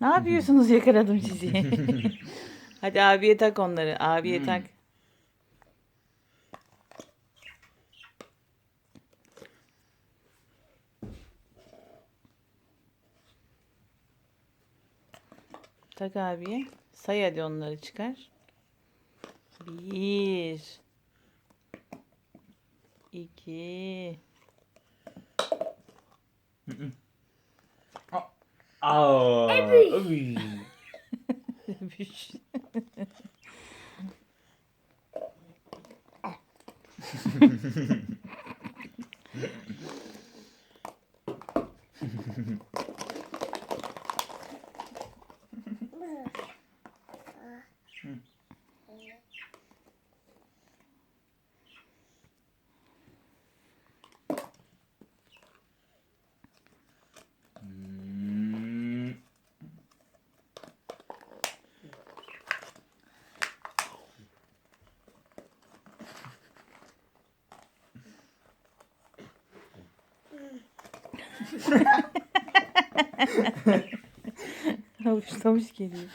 Ne yapıyorsunuz yakaladım sizi. Hadi abiye tak onları. Abiye tak. Tak abiye. Say hadi onları çıkar. Bir. İki. Aa. Uy. Üç. Hmm. Avuçlamış geliyor.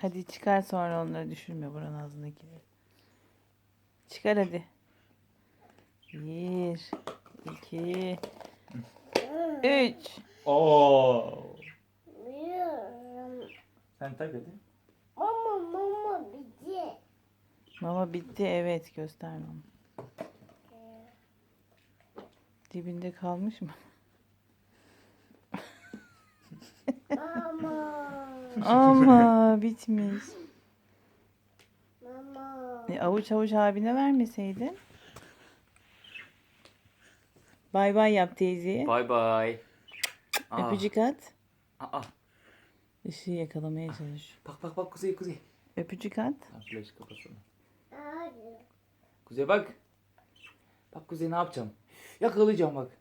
Hadi çıkar sonra onları düşürme buranın ağzındakileri. Çıkar hadi. Bir, iki, üç. Oo. Sen tak hadi. Mama mama bizi. Mama bitti evet göstermem. Dibinde kalmış mı? Mama. Ama bitmiş. Mama. E, avuç avuç abine vermeseydin. Bay bay yap teyzeye. Bay bay. Aa. Öpücük at. Aa. Işığı yakalamaya çalış. Bak bak bak kuzey kuzey. Öpücük at. Tamam flash kapatsana. Kuzey bak. Bak kuzey ne yapacağım? Yakalayacağım bak.